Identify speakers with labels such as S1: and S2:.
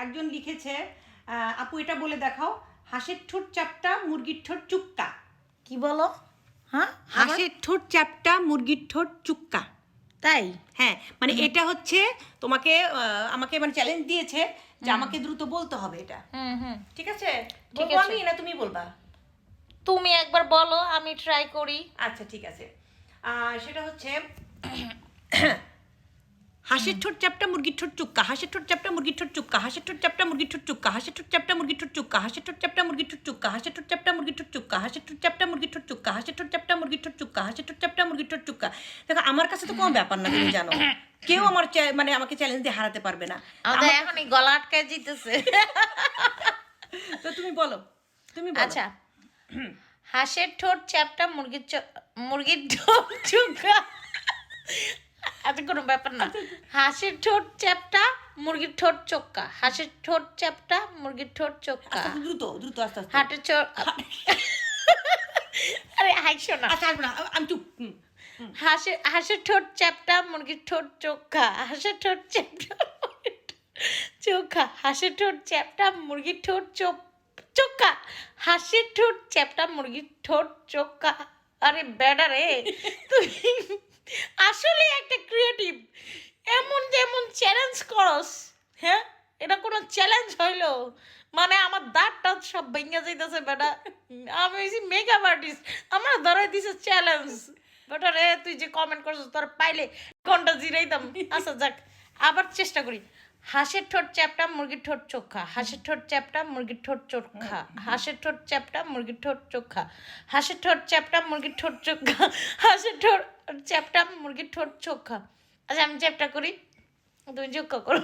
S1: আরেকজন লিখেছে আপু এটা বলে দেখাও। হাঁসের ঠোঁট চাপটা মুরগির ঠোঁট চুক্কা।
S2: কি বলো? হ্যাঁ?
S1: হাঁসের ঠোঁট চাপটা মুরগির ঠোঁট চুক্কা।
S2: তাই?
S1: হ্যাঁ মানে এটা হচ্ছে তোমাকে আমাকে মানে চ্যালেঞ্জ দিয়েছে যে আমাকে দ্রুত বলতে হবে এটা। ঠিক আছে? বলব। আমি না তুমি বলবা?
S2: তুমি একবার বলো আমি ট্রাই করি।
S1: আচ্ছা ঠিক আছে। আহ, সেটা হচ্ছে হাঁসের ঠোঁট চাপটা মুরগির ঠোঁট চুক্কা হাঁসের ঠোঁট চাপটা মুরগির ঠোঁট চুক্কা হাঁসের ঠোঁট চাপটা মুরগির ঠোঁট চুক্কা হাঁসের ঠোঁট চাপটা মুরগির ঠোঁট চুক্কা হাঁসের ঠোঁট চাপটা মুরগির ঠোঁট চুক্কা হাঁসের ঠোঁট চাপটা মুরগির ঠোঁট চুক্কা হাঁসের ঠোঁট চাপটা মুরগির ঠোঁট চুক্কা হাঁসের ঠোঁট চাপটা মুরগির ঠোঁট চুক্কা হাঁসের ঠোঁট চাপটা মুরগির ঠোঁট চুক্কা দেখো আমার কাছে তো কোনো ব্যাপার না তুমি জানো কেউ আমার মানে আমাকে চ্যালেঞ্জ দিয়ে হারাতে পারবে না
S2: এখনই গলা আটকায় জিতেছে
S1: তো তুমি বলো তুমি বলো
S2: আচ্ছা হাঁসের ঠোঁট চ্যাপটা মুরগির মুরগির ঠোঁট চুকা আচ্ছা কোনো ব্যাপার না। হাঁসের ঠোঁট চ্যাপটা মুরগির ঠোঁট চোক্কা। হাঁসের ঠোঁট চ্যাপটা মুরগির ঠোঁট চোক্কা।
S1: আস্তে আস্তে দ্রুত দ্রুত আস্তে আস্তে।
S2: হাটের চোর আরে হাইশো না।
S1: আচ্ছা না আমি চুপ।
S2: হাঁসের হাঁসের ঠোঁট চ্যাপটা মুরগির ঠোঁট চোখা হাঁসের ঠোঁট চ্যাপটা চোখা হাঁসের ঠোঁট চ্যাপটা মুরগির ঠোঁট চোখ চোখা হাঁসের ঠোঁট চ্যাপটা মুরগির ঠোঁট চোখা আরে বেডা রে তুই আসলে একটা ক্রিয়েটিভ এমন যেমন চ্যালেঞ্জ করস হ্যাঁ? এটা কোনো চ্যালেঞ্জ হইল? মানে আমার দাঁত টাত সব ভেঙে যাইতেছে, বেটা। আমি হইছি মেকআপ আর্টিস্ট আমরা ধরাই দিছে চ্যালেঞ্জ বেটা রে, তুই যে কমেন্ট করছিস, তোর পাইলে ঘণ্টা জিরাইতাম। আচ্ছা যাক, আবার চেষ্টা করি। হাঁসের ঠোঁট চ্যাপটা, মুরগির ঠোঁট চোখা। হাঁসের ঠোঁট চ্যাপটা, মুরগির ঠোঁট চোখা। হাঁসের ঠোঁট চ্যাপটা, মুরগির ঠোঁট চোখা। হাঁসের ঠোঁট চ্যাপটা, মুরগির ঠোঁট চোখা। হাঁসের ঠোঁট চ্যাপটা মুরগির ঠোঁট চোখা আচ্ছা আমি চ্যাপটা করি। তুমি চোখা করো।